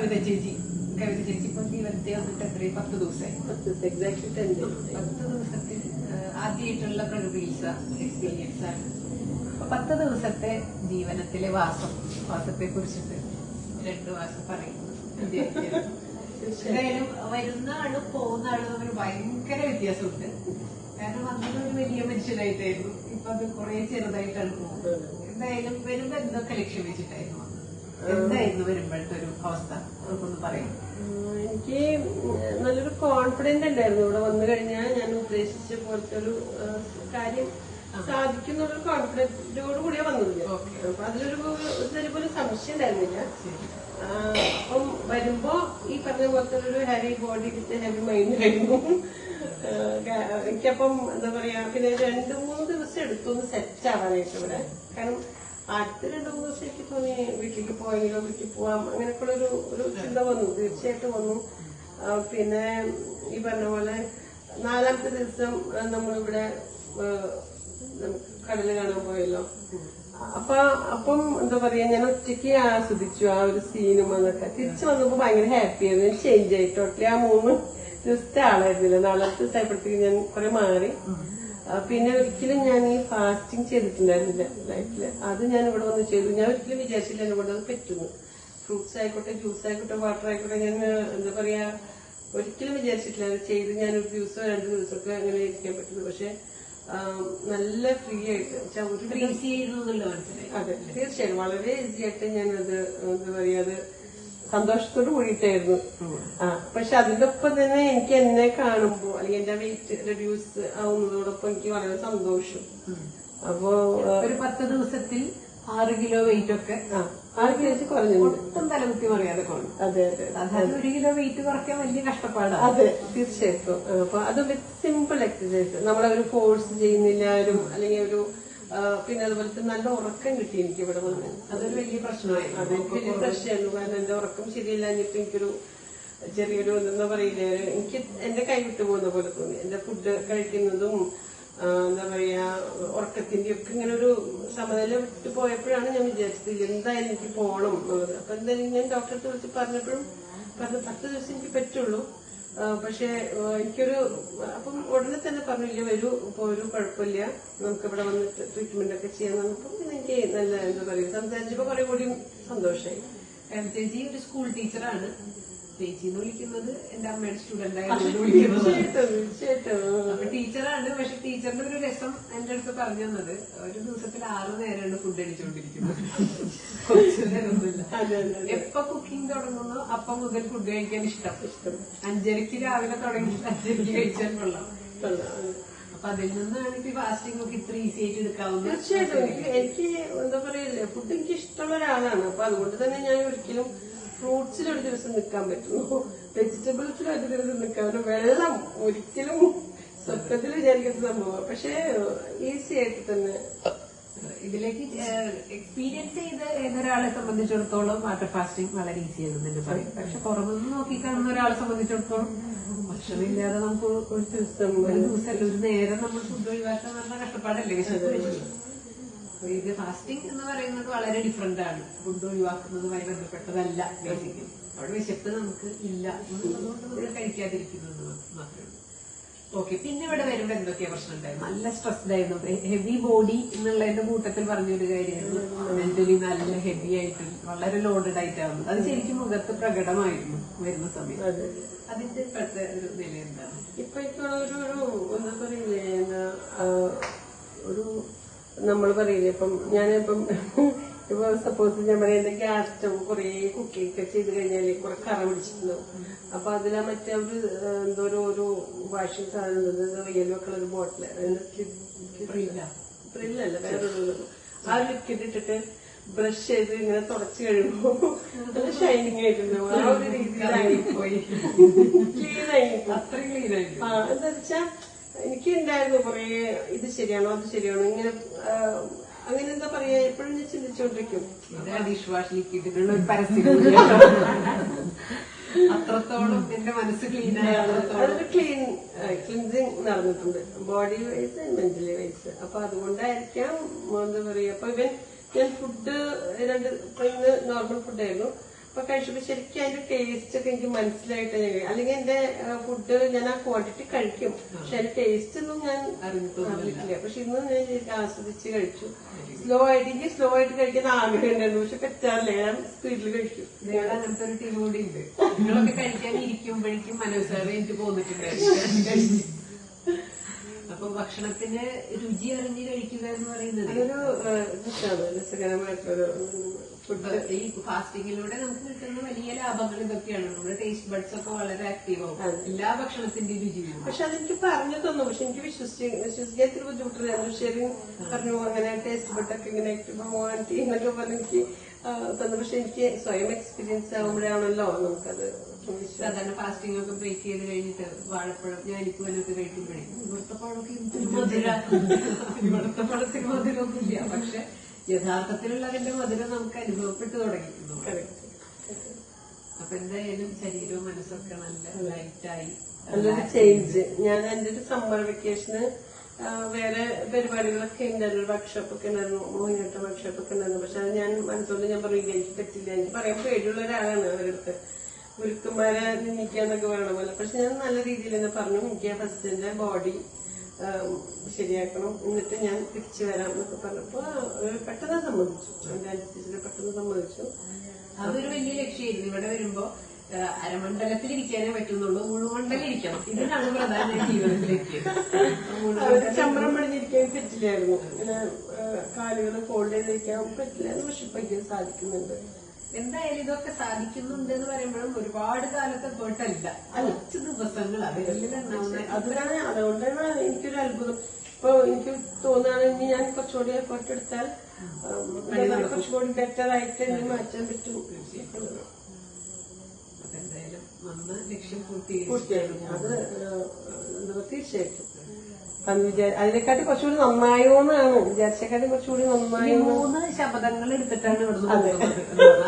കവിത ചേച്ചി കവിത ചേച്ചി ഇപ്പൊ വന്നിട്ട് എത്രയും പത്ത് ദിവസമായി. പത്ത് ദിവസത്തിൽ ആദ്യമായിട്ടുള്ള പ്രകൃതിയിൽസ എക്സ്പീരിയൻസ് ആണ്. പത്ത് ദിവസത്തെ ജീവനത്തിലെ വാസം വാസത്തെ കുറിച്ചിട്ട് രണ്ടു മാസം പറയുന്നു. എന്തായാലും വരുന്ന ആളും പോകുന്ന ആളും തമ്മിൽ ഭയങ്കര വ്യത്യാസമുണ്ട്. കാരണം ഒരു വലിയ മനുഷ്യനായിട്ടായിരുന്നു. ഇപ്പൊ അത് കുറെ ചെറുതായിട്ടാണ് പോകുന്നത്. എന്തായാലും വരുമ്പോ എന്തൊക്കെ ലക്ഷ്യം വെച്ചിട്ടായിരുന്നു? എന്തായിരുന്നു വരുമ്പോഴത്തെ ഒരു അവസ്ഥ? നമുക്കൊന്ന് പറയാം. എനിക്ക് നല്ലൊരു കോൺഫിഡന്റ് ഉണ്ടായിരുന്നു. ഇവിടെ വന്നു കഴിഞ്ഞാൽ ഞാൻ ഉദ്ദേശിച്ച പോലത്തെ ഒരു കാര്യം സാധിക്കുന്നൊരു കോൺഫിഡന്റോട് കൂടിയാ വന്നത് ഞാൻ. അപ്പൊ അതിലൊരു ഇതൊരു പോലെ സംശയം ഉണ്ടായിരുന്നില്ല. അപ്പം വരുമ്പോ ഈ പറഞ്ഞ പോലത്തെ ഒരു heavy body with heavy mind ആയിരുന്നു എനിക്കപ്പം എന്താ പറയാ പിന്നെ രണ്ടു മൂന്ന് ദിവസം എടുത്തു ഒന്ന് സെറ്റ് ആവാനായിട്ട് ഇവിടെ. കാരണം അടുത്ത രണ്ടു മൂന്ന് ദിവസം എനിക്ക് തോന്നി വീട്ടിലേക്ക് പോയെങ്കിലോ വീട്ടിൽ പോവാം. അങ്ങനെയൊക്കെയുള്ള ഒരു ഒരു ചിന്ത വന്നു. തീർച്ചയായിട്ടും വന്നു. പിന്നെ ഈ പറഞ്ഞ പോലെ നാലാമത്തെ ദിവസം നമ്മളിവിടെ നമുക്ക് കടൽ കാണാൻ പോയല്ലോ. അപ്പൊ അപ്പം എന്താ പറയാ ഞാൻ ഒറ്റയ്ക്ക് ആസ്വദിച്ചു ആ ഒരു സീനും അതൊക്കെ. തിരിച്ചു വന്നപ്പോ ഭയങ്കര ഹാപ്പി ആയിരുന്നു. ചേഞ്ച് ആയി. ആ മൂന്ന് ദിവസത്തെ ആളായിരുന്നില്ല. നാലാമത്തെ ദിവസമായപ്പോഴത്തേക്ക് ഞാൻ കുറെ മാറി. പിന്നെ ഒരിക്കലും ഞാൻ ഈ ഫാസ്റ്റിംഗ് ചെയ്തിട്ടുണ്ടായിരുന്നില്ല ലൈഫിൽ അത് ഞാൻ ഇവിടെ വന്ന് ചെയ്തു. ഞാൻ ഒരിക്കലും വിചാരിച്ചില്ല എന്നെ കൊണ്ട് അത് പറ്റുന്നു. ഫ്രൂട്ട്സ് ആയിക്കോട്ടെ ജ്യൂസ് ആയിക്കോട്ടെ വാട്ടർ ആയിക്കോട്ടെ ഞാൻ എന്താ പറയാ ഒരിക്കലും വിചാരിച്ചിട്ടില്ല അത് ചെയ്ത് ഞാൻ ഒരു ദിവസം രണ്ട് ദിവസമൊക്കെ അങ്ങനെ ഇരിക്കാൻ പറ്റുന്നു. പക്ഷെ നല്ല ഫ്രീ ആയിട്ട് ഒരു അതെ തീർച്ചയായും വളരെ ഈസി ആയിട്ട് ഞാനത് എന്താ പറയാ അത് സന്തോഷത്തോട് കൂടിയിട്ടായിരുന്നു. ആ പക്ഷെ അതിന്റെ ഒപ്പം തന്നെ എനിക്ക് എന്നെ കാണുമ്പോ അല്ലെങ്കിൽ എന്റെ വെയിറ്റ് റെഡ്യൂസ് ആവുന്നതോടൊപ്പം എനിക്ക് വളരെ സന്തോഷം. അപ്പോ ഒരു പത്ത് ദിവസത്തിൽ ആറ് കിലോ വെയിറ്റ് ഒക്കെ ആ ആറ് കിലോ കുറഞ്ഞു ഒട്ടും തലകുത്തി മറിയാതെ കുറഞ്ഞു അതെ അതെ. സാധാരണ ഒരു കിലോ വെയിറ്റ് കുറയ്ക്കാൻ വലിയ കഷ്ടപ്പാടാണ്. അതെ തീർച്ചയായിട്ടും. അപ്പൊ അത് വിത്ത് സിമ്പിൾ എക്സസൈസ് നമ്മളെ ഒരു ഫോഴ്സ് ചെയ്യുന്നില്ല ഒരു അല്ലെങ്കിൽ ഒരു പിന്നെ അതുപോലെ തന്നെ നല്ല ഉറക്കം കിട്ടി എനിക്ക് ഇവിടെ വന്ന്. അതൊരു വലിയ പ്രശ്നമായി. അത് എനിക്ക് വലിയ പ്രശ്നമായിരുന്നു. കാരണം എന്റെ ഉറക്കം ശരിയില്ലാഞ്ഞിട്ട് എനിക്കൊരു ചെറിയൊരു എന്താ പറയില്ലേ എനിക്ക് എന്റെ കൈ വിട്ടു പോകുന്ന പോലെ തോന്നി. എന്റെ ഫുഡ് കഴിക്കുന്നതും എന്താ പറയാ ഉറക്കത്തിന്റെ ഒക്കെ ഇങ്ങനെ ഒരു സമനില വിട്ടു പോയപ്പോഴാണ് ഞാൻ വിചാരിച്ചത് എന്തായാലും എനിക്ക് പോകണം എന്നുള്ളത്. അപ്പൊ എന്തായാലും ഞാൻ ഡോക്ടറെ വിളിച്ച് പറഞ്ഞപ്പോഴും പറഞ്ഞു പത്ത് ദിവസം എനിക്ക് പറ്റുള്ളൂ. പക്ഷേ എനിക്കൊരു അപ്പം ഉടനെ തന്നെ പറഞ്ഞില്ല വരൂ ഇപ്പൊ ഒരു കുഴപ്പമില്ല. നമുക്ക് ഇവിടെ വന്നിട്ട് ട്രീറ്റ്മെന്റ് ഒക്കെ ചെയ്യാൻ പറഞ്ഞപ്പോൾ എനിക്ക് നല്ല എന്താ പറയുക സംസാരിച്ചപ്പോ കുറെ കൂടി സന്തോഷമായി. ചേച്ചി ഒരു സ്കൂൾ ടീച്ചറാണ് ചേച്ചി എന്ന് വിളിക്കുന്നത് എന്റെ അമ്മയുടെ സ്റ്റുഡന്റ് വിളിക്കുന്നത്. തീർച്ചയായിട്ടും ടീച്ചറിന്റെ ഒരു രസം എന്റെ അടുത്ത് പറഞ്ഞു തന്നത്. ഒരു ദിവസത്തിൽ ആറു നേരമാണ് ഫുഡ് അടിച്ചുകൊണ്ടിരിക്കുന്നത്. കുറച്ചു നേരമൊന്നുമില്ല. എപ്പൊ കുക്കിംഗ് തുടങ്ങുന്നു അപ്പം മുതൽ ഫുഡ് കഴിക്കാൻ ഇഷ്ടം. അഞ്ചരക്ക് രാവിലെ തുടങ്ങി അഞ്ചരക്ക് കഴിച്ചാൽ കൊള്ളാം. അപ്പൊ അതിൽ നിന്നാണ് ഇപ്പൊ ഫാസ്റ്റിംഗ് ഒക്കെ ഇത്ര ഈസി ആയിട്ട് എടുക്കാവുന്നത്. തീർച്ചയായിട്ടും. എനിക്ക് എനിക്ക് എന്താ പറയല്ലേ ഫുഡ് എനിക്ക് ഇഷ്ടമുള്ള ഒരാളാണ്. അപ്പൊ അതുകൊണ്ട് തന്നെ ഞാൻ ഒരിക്കലും ഫ്രൂട്ട്സിൽ ഒരു ദിവസം നിൽക്കാൻ പറ്റുന്നു. വെജിറ്റബിൾസിൽ ഒരു ദിവസം നിൽക്കാൻ പറ്റും വെള്ളം ഒരിക്കലും സ്വപ്നത്തിൽ വിചാരിക്കുന്ന സംഭവം. പക്ഷേ ഈസി ആയിട്ട് തന്നെ ഇതിലേക്ക് എക്സ്പീരിയൻസ് ചെയ്ത് ഏതൊരാളെ സംബന്ധിച്ചിടത്തോളം വാട്ടർ ഫാസ്റ്റിംഗ് വളരെ ഈസി ആണെന്ന് തന്നെ പറയും. പക്ഷെ പുറമൊന്നും നോക്കി കാണുന്ന ഒരാളെ സംബന്ധിച്ചിടത്തോളം ഭക്ഷണമില്ലാതെ നമുക്ക് ഒരു ദിവസം ഒരു ദിവസമല്ല ഒരു നേരം നമ്മൾ ഫുഡ് ഒഴിവാക്കാൻ പറഞ്ഞ കഷ്ടപ്പാടല്ലേ. ഇത് ഫാസ്റ്റിംഗ് എന്ന് പറയുന്നത് വളരെ ഡിഫറെന്റ് ആണ്. ഫുഡ് ഒഴിവാക്കുന്നതുമായി ബന്ധപ്പെട്ടതല്ല ബേസിക്കലി അവിടെ വിശപ്പ് നമുക്ക് ഇല്ല. അതുകൊണ്ട് നമ്മൾ കഴിക്കാതിരിക്കുന്നത് മാത്രമേ ഉള്ളൂ. ഓക്കെ പിന്നെ ഇവിടെ വരുമ്പോ എന്തൊക്കെയാ പ്രശ്നം ഉണ്ടായിരുന്നു നല്ല സ്ട്രെസ്ഡ് ആയിരുന്നു ഹെവി ബോഡി എന്നുള്ളതിന്റെ കൂട്ടത്തിൽ പറഞ്ഞൊരു കാര്യമായിരുന്നു. മെന്റലി നല്ല ഹെവി ആയിട്ട് വളരെ ലോഡഡ് ആയിട്ടായിരുന്നു അത് ശരിക്കും മുഖത്ത് പ്രകടമായിരുന്നു വരുന്ന സമയത്ത് അതെ. അതിന്റെ ഇപ്പോഴത്തെ ഒരു നില എന്താണ്? ഇപ്പൊ ഇപ്പൊ ഒരു ഒരു എന്താ പറയില്ലേ ഒരു നമ്മൾ പറയില്ലേ? ഇപ്പം ഞാനിപ്പം ഇപ്പൊ സപ്പോസ് ഞാൻ പറയാം എന്റെ ഗ്യാസ് സ്റ്റവ് കുറെ കുക്കിംഗ് ഒക്കെ ചെയ്ത് കഴിഞ്ഞാൽ കുറെ കറ പിടിച്ചിട്ടുണ്ടാവും അപ്പൊ അതിലാ മറ്റേ ഒരു എന്തോ ഒരു ഒരു വാഷിംഗ് സാധനം യെല്ലോ കളർ ബോട്ടിൽ. പ്രില്ലല്ല വേറൊരു ആ ലിക്വിഡ് ഇട്ടിട്ട് ബ്രഷ് ചെയ്ത് ഇങ്ങനെ തുടച്ച് കഴിയുമ്പോ നല്ല ഷൈനിങ് ആയിട്ടുണ്ടാവും ആ ഒരു രീതിയിലായി. പോയി ക്ലീൻ ആയി. അത്രയും ക്ലീൻ ആയിട്ട് ആ എന്താ വെച്ചാ എനിക്ക് ഉണ്ടായിരുന്നു കുറേ ഇത് ശരിയാണോ അത് ശരിയാണോ? ഇങ്ങനെ അങ്ങനെ എന്താ പറയാ? എപ്പോഴും ഞാൻ ചിന്തിച്ചോണ്ടിരിക്കും. ഡിഷ് വാഷ് ലിക്വിഡിനുള്ള ഒരു പരസ്യം. അത്രത്തോളം എന്റെ മനസ്സ് ക്ലീൻ അതൊരു ക്ലീൻ ക്ലിൻസിങ് നടന്നിട്ടുണ്ട്. ബോഡി വൈസ് മെന്റലി വൈസ് അപ്പൊ അതുകൊണ്ടായിരിക്കാം എന്താ പറയാ? അപ്പൊ ഇവൻ ഞാൻ ഫുഡ് രണ്ട് നോർമൽ നോർമൽ ഫുഡായിരുന്നു അപ്പൊ കഴിച്ചപ്പോ ശരിക്കും അതിന്റെ ടേസ്റ്റ് ഒക്കെ എനിക്ക് മനസ്സിലായിട്ട് കഴിക്കും. അല്ലെങ്കിൽ എന്റെ ഫുഡ് ഞാൻ ആ ക്വാണ്ടിറ്റി കഴിക്കും. പക്ഷെ അതിന്റെ ടേസ്റ്റ് ഒന്നും ഞാൻ അറിഞ്ഞിട്ടില്ല. പക്ഷെ ഇന്ന് ഞാൻ ശരിക്കും ആസ്വദിച്ച് കഴിച്ചു. സ്ലോ ആയിട്ട് എനിക്ക് സ്ലോ ആയിട്ട് കഴിക്കുന്ന ആഗ്രഹം ഉണ്ടായിരുന്നു. പക്ഷെ പറ്റാറില്ല. ഞാൻ സ്പീഡിൽ കഴിച്ചു. നിങ്ങളുടെ അങ്ങനത്തെ ഒരു ടീം കൂടി ഉണ്ട്. നിങ്ങളൊക്കെ കഴിക്കാൻ ഇരിക്കുമ്പോഴേക്കും മനസ്സേറെ എനിക്ക് പോന്നിട്ടുണ്ടായിരുന്നു അപ്പൊ ഭക്ഷണത്തിന് രുചി അറിഞ്ഞ് കഴിക്കുക എന്ന് പറയുന്നത് അതൊരു രസകരമായിട്ടൊരു ഫുഡ് ഈ ഫാസ്റ്റിങ്ങിലൂടെ നമുക്ക് കിട്ടുന്ന വലിയ ലാഭങ്ങൾ ഇതൊക്കെയാണ്. നമ്മുടെ ടേസ്റ്റ് ബഡ്സ് ഒക്കെ വളരെ ആക്റ്റീവ് ആവും. എല്ലാ ഭക്ഷണത്തിന്റെയും രുചിയും. പക്ഷെ അതെനിക്ക് പറഞ്ഞു തന്നു പക്ഷെ എനിക്ക് വിശ്വസിച്ച് വിശ്വസിക്കാൻ ഇത്തിരി ബുദ്ധിമുട്ടില്ലായിരുന്നു ശരി പറഞ്ഞു അങ്ങനെ ടേസ്റ്റ് ബഡൊക്കെ ഇങ്ങനെ ആന്റി എന്നൊക്കെ പറഞ്ഞ് എനിക്ക് തന്നു. പക്ഷെ എനിക്ക് സ്വയം എക്സ്പീരിയൻസ് ആകുമ്പോഴാണല്ലോ നമുക്കത് സാധാരണ ഫാസ്റ്റിംഗ് ഒക്കെ ബ്രേക്ക് ചെയ്ത് കഴിഞ്ഞിട്ട് വാഴപ്പഴം ഞാൻ വല്ലതൊക്കെ കഴിക്കുമ്പോഴേ ഇവിടുത്തെ പഴമൊക്കെ എന്തൊരു മധുര ഇവിടുത്തെ പഴത്തിന് മധുരമൊന്നുമില്ല പക്ഷെ യഥാർത്ഥത്തിലുള്ള അതിന്റെ മധുരം നമുക്ക് അനുഭവപ്പെട്ടു തുടങ്ങിയിരുന്നു അപ്പൊ എന്തായാലും ശരീരവും മനസ്സൊക്കെ നല്ല ലൈറ്റായി നല്ലൊരു ചേഞ്ച് ഞാൻ എന്റെ ഒരു സമ്മർ വെക്കേഷന് വേറെ പരിപാടികളൊക്കെ ഉണ്ടായിരുന്നു. വർക്ക്ഷോപ്പ് ഒക്കെ ഉണ്ടായിരുന്നു. മോഹിനിയാട്ട വർക്ക്ഷോപ്പ് ഒക്കെ ഉണ്ടായിരുന്നു. പക്ഷെ അത് ഞാൻ മനസ്സുകൊണ്ട് ഞാൻ പറയും എനിക്ക് പറ്റില്ല. എനിക്ക് പറയാൻ പേടിയുള്ള ഒരാളാണ് അവരടുത്ത് ഗുരുക്കന്മാരെ നിന്ദിക്കാന്നൊക്കെ വേണം. പോലെ പക്ഷെ ഞാൻ നല്ല രീതിയിൽ തന്നെ പറഞ്ഞു എനിക്ക് ഫസ്റ്റ് എന്റെ ബോഡി ശരിയാക്കണം. എന്നിട്ട് ഞാൻ തിരിച്ചു വരാം എന്നൊക്കെ പറഞ്ഞപ്പോ പെട്ടെന്ന് സമ്മതിച്ചു. എന്റെ അനുസരിച്ച് പെട്ടെന്ന് സമ്മതിച്ചു. അതൊരു വലിയ ലക്ഷ്യമായിരുന്നു. ഇവിടെ വരുമ്പോ ആ, അരമണ്ഡലത്തിൽ ഇരിക്കാനേ പറ്റുന്നുള്ളൂ. മുഴുമണ്ഡലം ഇരിക്കണം ഇതിനാണ് പ്രധാന ജീവിതത്തിലേക്ക്. അവർ ചമ്രം പടിഞ്ഞിരിക്കാൻ പറ്റില്ലായിരുന്നു. ഇങ്ങനെ കാലുകൾ ഫോൾഡ് ചെയ്തിരിക്കാൻ പറ്റില്ലായിരുന്നു പക്ഷെ ഇപ്പൊ സാധിക്കുന്നുണ്ട്. എന്തായാലും ഇതൊക്കെ സാധിക്കുന്നുണ്ട് എന്ന് പറയുമ്പോഴും ഒരുപാട് കാലത്തെ പോയിട്ടല്ല കുറച്ച് ദിവസങ്ങൾ അതിലാണ് അതുകൊണ്ടാണ് എനിക്കൊരു അത്ഭുതം. ഇപ്പൊ എനിക്ക് തോന്നുകയാണെങ്കിൽ ഞാൻ കുറച്ചുകൂടി എഫേർട്ട് എടുത്താൽ കുറച്ചുകൂടി ബെറ്റർ ആയിട്ട് എനിക്ക് മാറ്റാൻ പറ്റും. അതെന്തായാലും വന്ന് ലക്ഷ്യം പൂർത്തി പൂർത്തിയായിരുന്നു അത് തീർച്ചയായിട്ടും. അന്ന് അതിനെക്കാട്ടി കുറച്ചുകൂടി നന്നായോന്നാണ് വിചാരിച്ചേക്കാട്ടി കുറച്ചുകൂടി നന്നായി മൂന്ന് ശബ്ദങ്ങൾ എടുത്തിട്ടാണ് ഇവിടുന്ന് പോകുന്നത്.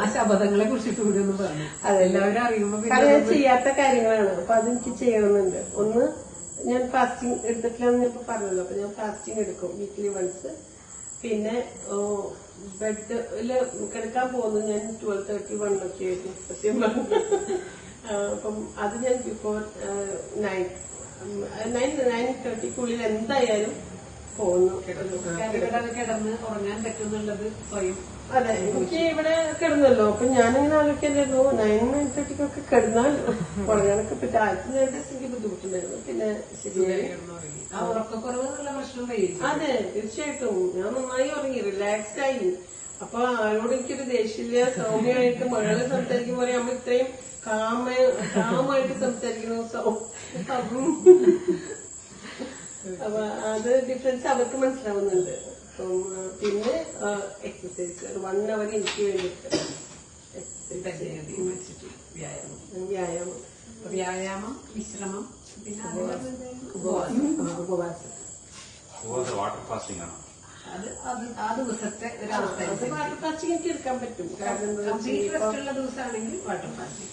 ആ ശബ്ദങ്ങളെ കുറിച്ചിട്ട് കൂടി ഒന്ന് പറഞ്ഞു. അതെല്ലാവരും അറിയുമ്പോ പിന്നെ കാരണം ഞാൻ ചെയ്യാത്ത കാര്യങ്ങളാണ്. അപ്പൊ അതെനിക്ക് ചെയ്യണമെന്നുണ്ട്. ഒന്ന് ഞാൻ ഫാസ്റ്റിംഗ് എടുത്തിട്ടില്ലാന്ന് ഞാൻ പറഞ്ഞല്ലോ. അപ്പൊ ഞാൻ ഫാസ്റ്റിംഗ് എടുക്കും വീക്കിലി വൺസ് പിന്നെ ബെഡിൽ കിടക്കാൻ പോകുന്നത് ഞാൻ ട്വൽവ് തേർട്ടി വണ്ണൊക്കെ ആയിരുന്നു സത്യം പറഞ്ഞു. അപ്പം അത് ഞാൻ ബിഫോർ നയൻ നയൻ നയൻ തേർട്ടിക്കുള്ളിൽ എന്തായാലും പോകുന്നു കിടന്ന് ഉറങ്ങാൻ പറ്റുന്നുള്ളത് സ്വയം. അതെ എനിക്ക് ഇവിടെ കിടന്നല്ലോ. അപ്പൊ ഞാനിങ്ങനെ ആലോചിക്കായിരുന്നു നയൻ നയൻ തേർട്ടിക്കൊക്കെ കിടന്നാൽ ഉറങ്ങാനൊക്കെ പറ്റും. ആയിരത്തി നേരത്തെ എനിക്ക് ബുദ്ധിമുട്ടുണ്ടായിരുന്നു. പിന്നെ ശരിയായി. അതെ തീർച്ചയായിട്ടും. ഞാൻ നന്നായി ഉറങ്ങി. റിലാക്സ്ഡ് ആയി. അപ്പൊ ആരോട് എനിക്കൊരു ദേഷ്യമില്ല. സൗമ്യമായിട്ട് മകൾ സംസാരിക്കുമ്പോൾ പറയാം അമ്മ ഇത്രയും കാമ കാമായിട്ട് സംസാരിക്കുന്നു. അതും അപ്പൊ അത് ഡിഫറൻസ് അവർക്ക് മനസ്സിലാവുന്നുണ്ട്. അപ്പം പിന്നെ എക്സസൈസ് ഒരു വൺ അവർ എനിക്ക് വേണ്ടിയിട്ട് വ്യായാമം. വ്യായാമം. വ്യായാമം വിശ്രമം പിന്നെ ഉപവാസം. ഉപവാസം. വാട്ടർ ഫാസ്റ്റിംഗ് ആണ്? അത് ആ ദിവസത്തെ ഒരു അവസ്ഥ വാട്ടർ ഫാസ്റ്റിംഗ് എനിക്ക് എടുക്കാൻ പറ്റും. കംപ്ലീറ്റ് റെസ്റ്റ് ഉള്ള ദിവസമാണെങ്കിൽ വാട്ടർ ഫാസ്റ്റിംഗ്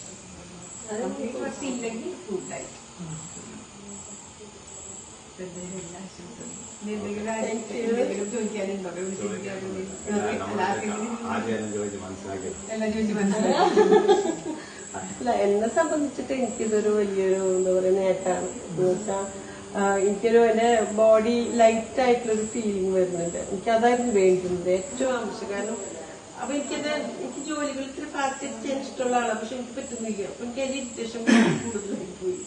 കംപ്ലീറ്റ് റെസ്റ്റ് ഇല്ലെങ്കിൽ ഫുഡ് എന്നെ സംബന്ധിച്ചിട്ട് എനിക്കിതൊരു വലിയൊരു എന്താ പറയുക നേട്ടമാണ്. എന്ന് വെച്ചാൽ എനിക്കൊരു എന്റെ ബോഡി ലൈറ്റ് ആയിട്ടുള്ള ഒരു ഫീലിംഗ് വരുന്നുണ്ട്. എനിക്ക് അതായിരുന്നു വേണ്ടുന്നത് ഏറ്റവും ആവശ്യം. കാരണം അപ്പൊ എനിക്കത് എനിക്ക് ജോലികൾ ഇത്തിരി ഫാസ്റ്റ് ചെയ്യാൻ ഇഷ്ടമുള്ള ആളാണ് പക്ഷെ എനിക്ക് പറ്റുന്നില്ല. അപ്പൊ എനിക്ക് അതിന്റെ ഇരിറ്റേഷൻ കൂടുതലായി പോയി.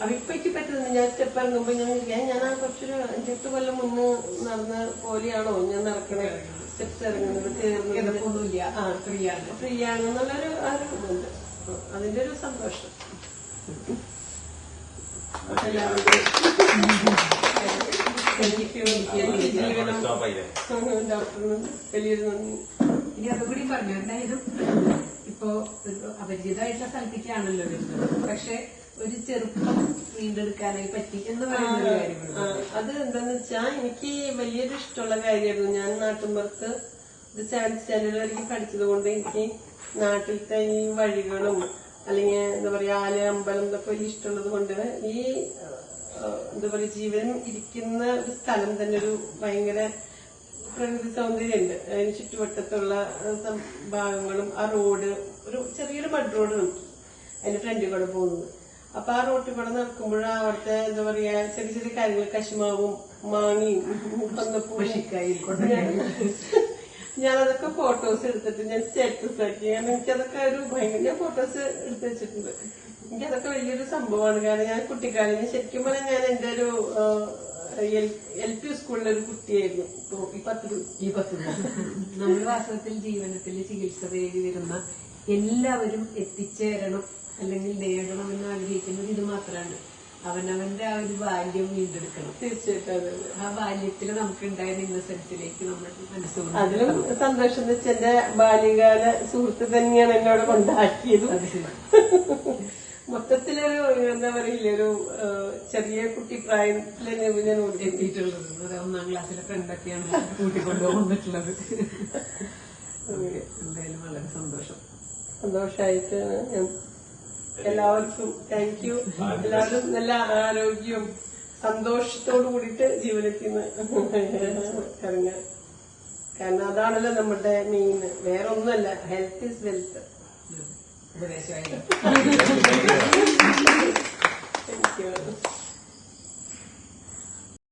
അപ്പൊ ഇപ്പൊ എനിക്ക് പറ്റുന്നില്ല. ഞാൻ സ്റ്റെപ്പ് ഇറങ്ങുമ്പോ ഞാൻ ഞാൻ ഞാൻ ആ കുറച്ചൊരു അഞ്ചെട്ട് കൊല്ലം മുന്ന് നടന്ന പോലെയാണോ ഞാൻ നടക്കണേ? സ്റ്റെപ്സ് ഇറങ്ങുന്നത് കിടപ്പൊന്നുമില്ല ആ ആണ് ഫ്രീ ആണെന്നുള്ളൊരു ആ ഒരു ഇതുണ്ട്. അതിന്റെ ഒരു സന്തോഷം എനിക്ക് എനിക്ക് ജീവനം സ്റ്റോപ്പ് ആയില്ലേ ഇനി അതുകൂടി പറഞ്ഞു എന്തായാലും ഇപ്പോ ഒരു അപരിചിതമായിട്ടുള്ള സ്ഥലത്തേക്കാണല്ലോ പക്ഷെ ഒരു ചെറുപ്പം വീണ്ടെടുക്കാനായി പറ്റി എന്ന് പറയുന്ന കാര്യമാണ് അത് എന്താന്ന് വെച്ചാ എനിക്ക് വലിയൊരു ഇഷ്ടമുള്ള കാര്യമായിരുന്നു ഞാൻ നാട്ടുമ്പുറത്ത് ഇത് സെവൻത് സ്റ്റാൻഡേർഡ് വരെ പഠിച്ചത് കൊണ്ട് എനിക്ക് നാട്ടിലത്തെ ഈ വഴികളും അല്ലെങ്കിൽ എന്താ പറയാ ആല അമ്പലം ഇതൊക്കെ വലിയ ഇഷ്ടമുള്ളത് കൊണ്ട് ഈ എന്താ പറയാ ജീവൻ ഇരിക്കുന്ന ഒരു സ്ഥലം തന്നെ ഒരു ഭയങ്കര പ്രകൃതി സൗന്ദര്യം ഉണ്ട് അതിന് ചുറ്റുവട്ടത്തുള്ള ഭാഗങ്ങളും ആ റോഡ് ഒരു ചെറിയൊരു മഡ് റോഡ് നമുക്ക് അതിന്റെ ഫ്രണ്ടിൽ കൂടെ പോകുന്നത്. അപ്പൊ ആ റോട്ടിൽ കൂടെ നടക്കുമ്പോഴാണ് അവിടുത്തെ എന്താ പറയാ ചെറിയ ചെറിയ കാര്യങ്ങൾ കശുമാവും മാങ്ങിയും വന്നപ്പോ ഞാനതൊക്കെ ഫോട്ടോസ് എടുത്തിട്ട് ഞാൻ സ്റ്റേറ്റസ് ആക്കി. കാരണം എനിക്കതൊക്കെ ഒരു ഭയങ്കര ഞാൻ ഫോട്ടോസ് എടുത്ത് വെച്ചിട്ടുണ്ട്. എനിക്കതൊക്കെ വലിയൊരു സംഭവമാണ്. കാരണം ഞാൻ കുട്ടിക്കാലം ശരിക്കും പറഞ്ഞാൽ ഞാൻ എന്റെ ഒരു എൽ പി സ്കൂളിലെ ഒരു കുട്ടിയായിരുന്നു. ഈ പത്ത് ഈ പത്ത് നമ്മൾ വാസ്തവത്തിൽ ജീവനത്തിൽ ചികിത്സ തേടി വരുന്ന എല്ലാവരും എത്തിച്ചേരണം അല്ലെങ്കിൽ നേടണം എന്ന് ആഗ്രഹിക്കുന്നത് ഇത് മാത്രമാണ് അവനവന്റെ ആ ഒരു ബാല്യം വീണ്ടെടുക്കണം. തീർച്ചയായിട്ടും. ആ ബാല്യത്തിൽ നമുക്ക് ഉണ്ടായിരുന്ന ഇന്നസെൻസിലേക്ക് നമ്മൾ മനസ്സിലാക്കും അതിലും സന്തോഷം എന്ന് വെച്ചാൽ എന്റെ ബാല്യകാല സുഹൃത്ത് തന്നെയാണ് എന്നോട് കൊണ്ടാക്കിയത്. മൊത്തത്തിലൊരു എന്താ പറയില്ല ഒരു ചെറിയ കുട്ടി പ്രായത്തിൽ തന്നെ ഞാൻ എത്തിയിട്ടുള്ളത്. അത് ഒന്നാം ക്ലാസ്സിലെ ഫ്രണ്ടൊക്കെയാണ് കൂട്ടി കൊണ്ടുപോകുന്നിട്ടുള്ളത് എന്തായാലും വളരെ സന്തോഷം. സന്തോഷമായിട്ട് ഞാൻ എല്ലാവർക്കും താങ്ക് യു എല്ലാവരും നല്ല ആരോഗ്യവും സന്തോഷത്തോടു കൂടിയിട്ട് ജീവിതത്തിൽ നിന്ന് കാരണം അതാണല്ലോ നമ്മുടെ മെയിൻ വേറെ ഒന്നുമല്ല health is wealth thank you